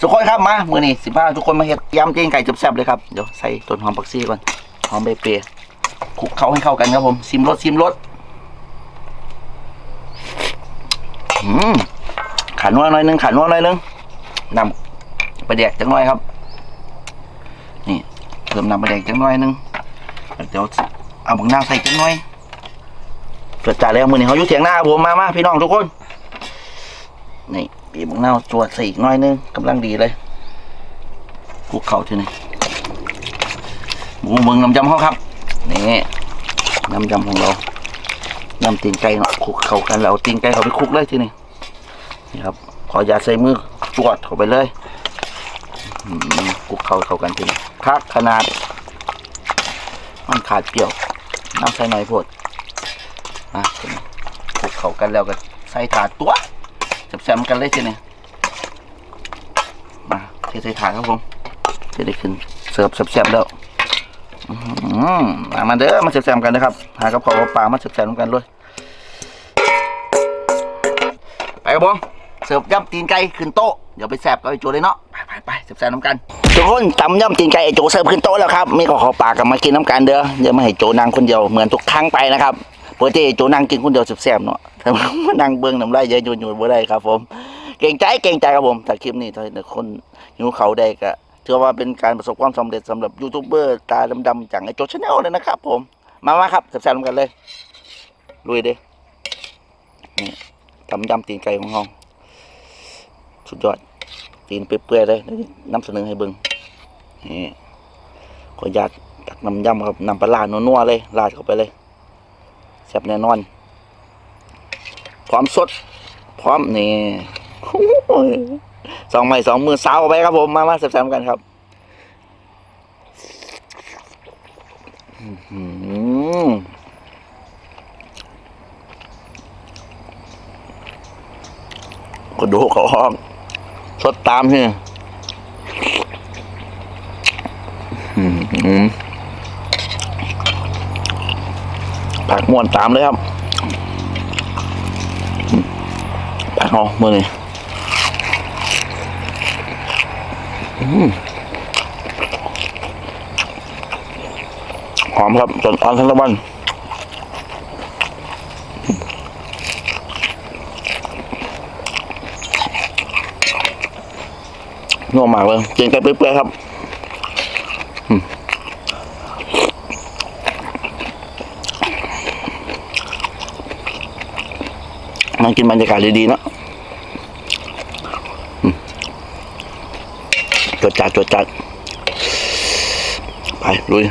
ทุกคนครับมามือนี้สิบห้าทุกคนมาเฮ็ดยำตีนไก่แซ่บเลยครับเดี๋ยวใส่ต้นหอมผักชีก่อนหอมใบเปรี้ยคลุกเข้าให้เข้ากันครับผมซิมรสซิมรสอืมขานัวหน่อยนึงขานัวหน่อยนึงนำไปแดกจังหน่อยครับ นี่เพิ่มน้ำไปแดกจังหน่อยนึงเดี๋ยวเอาบังนาใส่จังหน่อยเกิดจาแล้วมือนี้เขาอยู่เถียงหน้าบผมมามาพี่น้องทุกคนนี่ บีบมะนาวจวดใส่อีกน้อยนึงกำลังดีเลยคลุกเข่าทีนี้หมูเมืองน้ำยำเขาครับนี่น้ำยำของเราน้ำตีนไก่เนาะคลุกเข้ากันเราตีนไก่เขาไปคลุกเลยทีนี้นี่ครับขออย่าใส่มือจวดเข้าไปเลยคลุกเข้าเข้ากันทีนี้คักขนาดมันขาดเปรี้ยวน้ำใส่หน่อยพดมาทีนี้คลุกเข้ากันแล้วก็ใส่ถาดตัว แซมๆกันเลยทีนี้มาเทใส่ถาดครับผมจะได้ขึ้นเสิร์ฟแซ่บๆแล้วอื้อมามาเด้อมาแซมๆกันนะครับ หากับข้าวกับปลามาแซมๆกันเลยไปครับผมเสิร์ฟย่ำตีนไก่ขึ้นโต๊ะเดี๋ยวไปแซบกับไอโจเลยเนาะไปไปไปแซมๆน้ำกันทุกคนตำย่ำตีนไก่ไอ้โจเสิร์ฟขึ้นโต๊ะแล้วครับมีข้าวขาวปลากับมากินน้ำกันเด้ออย่ามาให้โจนั่งคนเดียวเหมือนทุกครั้งไปนะครับ ปกติไอ้โจนั่งกินคนเดียวแซ่บเนาะแต่มานั่งเบิ้งน้ำลายเยอะๆอยู่บ่ได้ครับ ผม เก่งใจเก่งใจครับผมถ้าคลิปนี้ถ้าคนหิวเขาได้ก็ถือว่าเป็นการประสบความสำเร็จสำหรับยูทูบเบอร์ตาดำๆจากไอโจชแนลเลยนะครับผม มามาครับแซ่บๆกันเลยลุยเด้นี่ทำยำตีนไก่ของเราสุดยอดตีนเปื่อยๆเลยนำเสนอให้เบิ่งนี่ขออนุญาตตักน้ำยำครับน้ำปลาร้านัวๆเลยราดเข้าไปเลย แซ่บแน่นอน พร้อมสด พร้อมนี่สองไม้สองมือสาวไปครับผม มามาแซ่บๆกันครับอื้อหือก็ดูเขาห้องสดตามใช่ผักม่ วนตามเลยครับผักเอาเมื่อนี้หอมครับจนอ่อนทั้งตะวันนัวมากเลยเจียงไก่เปื่อยๆครับอืมนั่ง กินบรรยากาศดีๆเนะจดจัดจดจัด ไปลุย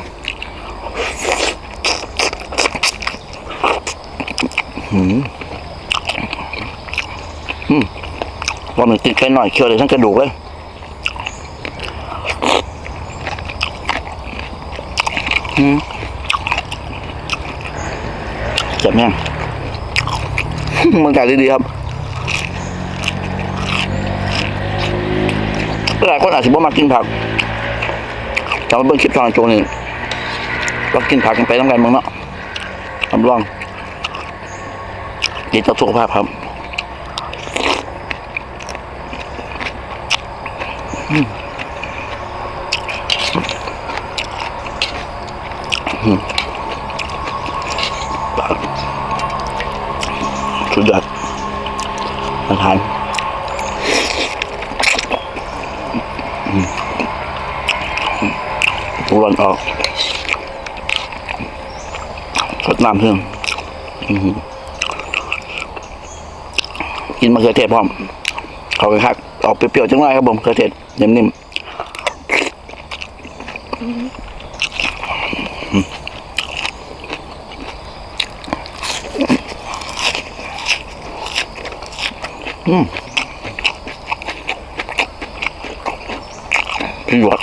อืมอืมว่ามันติดไปหน่อยเคี้ยวเลยทั้งกระดูกเลยอืมเจ็บแม่ง มันกาศดีๆครับหลายคนอาจจะบ่มากินผักแต่ว่าเบิ่งคลิปทางโจนี่เรากินผักกันไปต้องกันมึงเนาะทำร่องดีต่อสุขภาพครับอืม สุดยอดอาหารอืมร้อนออกสดน้ำเพิ่มอื้อหือกินมะเขือเทศพร้อมเขาไปคักออกเปรี้ยวๆจังไรครับผมมะเขือเทศนิ่มๆ พี่หยวด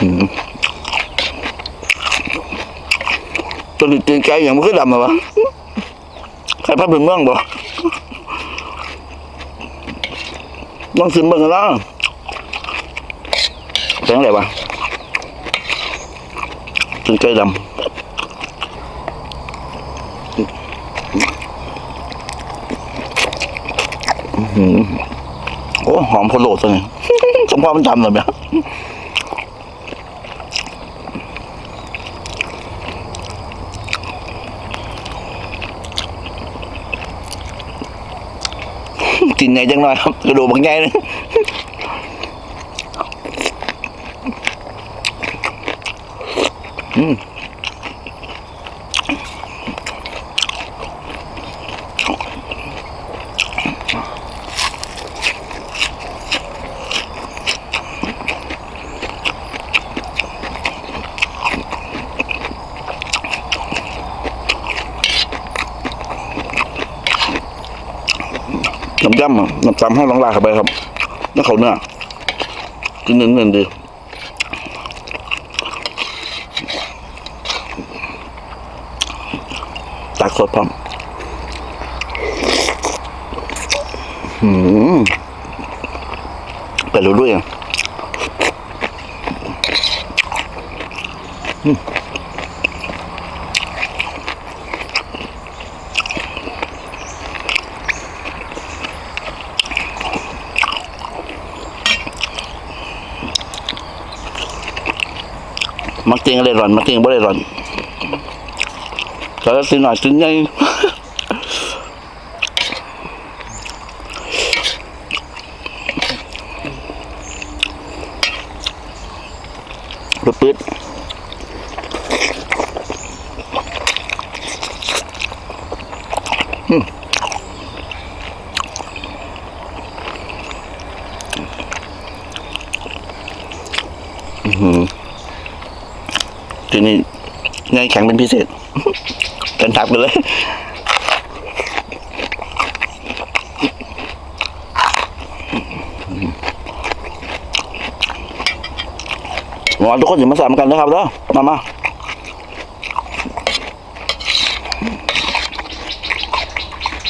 อืมตัวนี้ตีนไก่อย่างมันคือดำมาวะใครพัดเป็นเมืองบ่ต้องซื้อเมืองกันแล้วแปลงอะไรวะ กินไก่ดำโอ้หอมพโลดเลยสมความมันดำเลยไหมกินไงจังหน่อยครับกระดูกบางไงนึง น้ำยำอะน้ำตำให้ลองลาเข้าไปครับแล้วเขาเนื้อกินเนื้อๆดี ตักสดพร้อมหืมไปรู้ด้วยอะอืมมักเตียงอะไรร้อนมักเตียงบ่ได้ร้อน แต่ละสิหน่อยสิใหญ่ปื๊ดอืมอื้อหือทีนี้ไงแข็งเป็นพิเศษ กันทับกันเลยหมอทุกคนอย่ามาสามกันนะครับเด้อมามา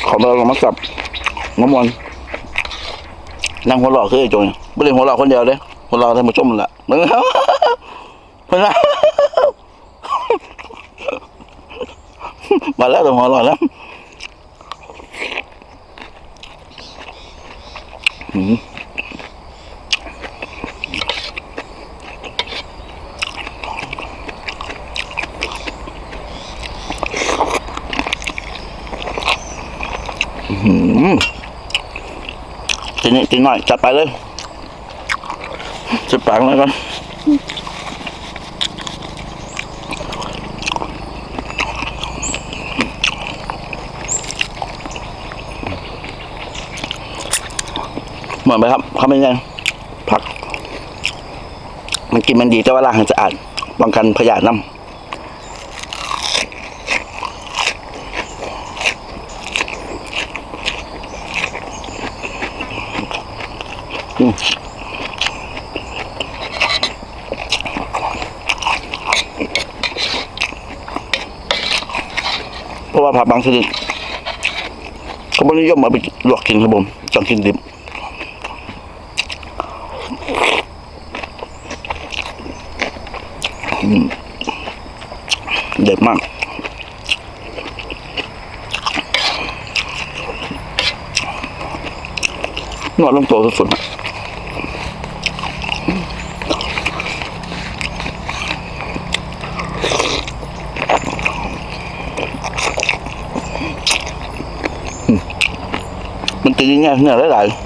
ขอมาลองมาสับน้ำมันนั่งหัวเราะคือไอ้โจยไม่ได้หัวเราะคนเดียวเลยหัวเราะท่านผู้ชมนั่นละมึงครับเพื่อนละ มาแล้วแต่หัวเราะแล้วอืมทีนี้ทีหน่อยจัดไปเลยจัดปากเลยก่อน หมือนไหมครับเขาเป็นยังผัก มันกินมันดีแต่ว่าล้างให้สะอาดป้องกันพยาธิน้ำเพราะว่าผักบางชนิดเขาไม่นิยมเอาไปลวกกินครับผมต้องกินดิบ เด็ดมาก นวดลงตัวสุดๆอะอืมมันตีง่ายเนื้อหลายๆอื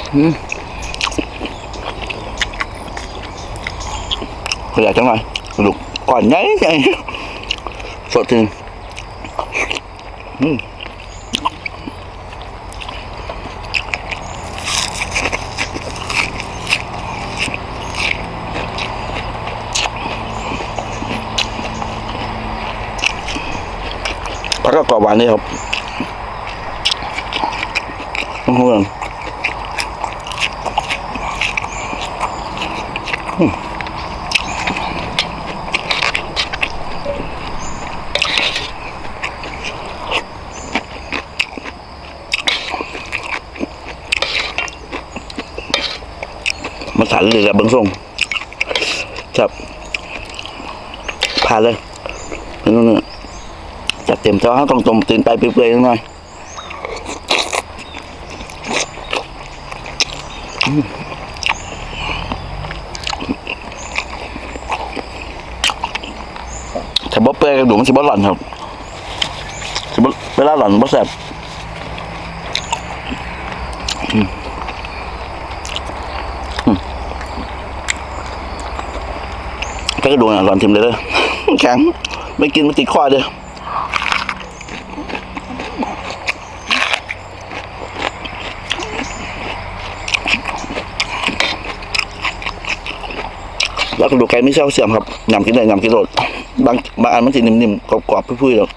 ม ขยายจังหน่อยลูกก่อนใหญ่ใหญ่สดจริงอืมแล้วก็กรอบหวานนี่ครับต้องห่วง สันเลยแหละเบิ้องส่งจับผ่านเลยนนู่นน่จัดเต็มแต่าเราต้องต้มตีนไก่เปื่อยๆหน่อยอืมถ้าบ่เปื่อยกระดูกมันสิบ่หล่อนครับสิบ่เวลาหล่อนบ่แซ่บอืมอืม ถ้ากระดูกน่ะหล่อนทิมเลยเด้อแข็งไม่กินมันติดคอเด้อแล้วกระดูกไก่ไม่เช่าเสื่อมครับยำกินได้ยำกินโรดบางบางอันมันจะนิ่มๆกรอบๆพุ่ยๆหรอก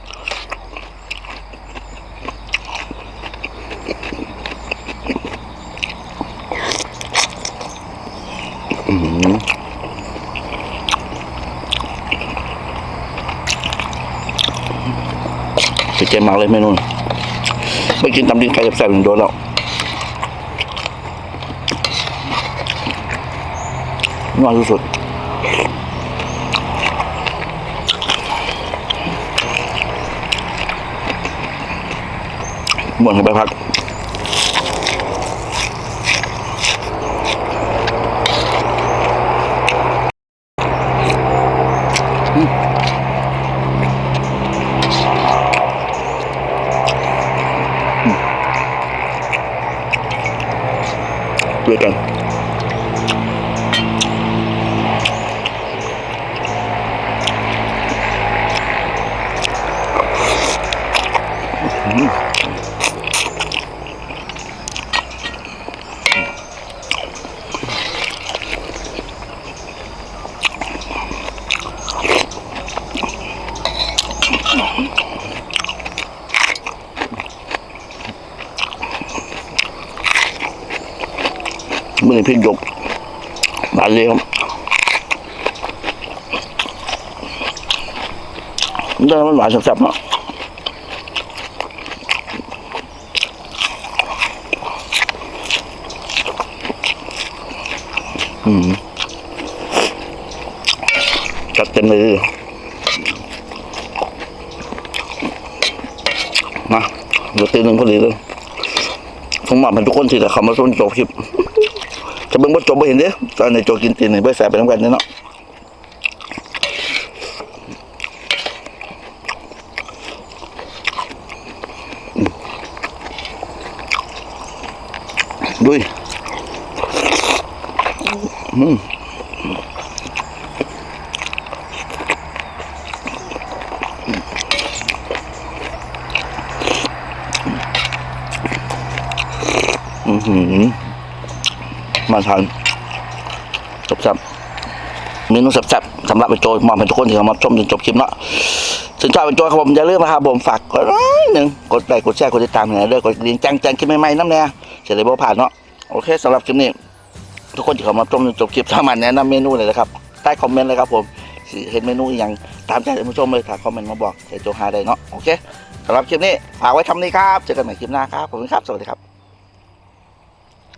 อื้อหือติด ใจมากเลยเมนูไม่กินตำดินไก่แซ่บๆอย่างโดนแล้วนอนสุดๆหมดไปพัก ด้ นมื่อนี้พริกหยกบานเลยครับมันได้มันหวานแซ่บๆเนาะอืมจัดเต็มเลยมาเดี๋ยวตีหนึ่งพอดีเลยผมบอกให้ทุกคนที่จะเข้ามาชมจบคลิป จะเบิ่งบ่จบบ่เห็นเด้ตอนในโจกินตีนนี่เบิ่งแสบไปน้ำกันเนาะดุยอืมอือหือ มาทานจับเมนูแซ่บๆสำหรับไปโจยมอบให้ทุกคนที่เข้ามาชมจนจบคลิปเนาะถึงชอบไปโจยครับผมอย่าลืมนะครับผมฝากกดหนึ่งกดไลค์กดแชร์กดติดตามให้หน่ยเด้อกดกระดิ่งแจ้งแจ้งคลิปใหม่ๆน้ำแน่จะได้บ่ผ่านเนาะโอเคสำหรับคลิปนี้ ทุกคนที่เข้ามาชมจนจบคลิปสามารถแนะนำเมนูเลยนะครับใต้คอมเมนต์เลยครับผมเห็นเมนูอย่างตามใจท่านผู้ชมเลยถ้าคอมเมนต์มาบอกจะโจหาได้เนาะโอเคสำหรับคลิปนี้ฝากไว้ทำนี้ครับเจอกันใหม่คลิปหน้าครับขอบคุณครับสวัสดีครับ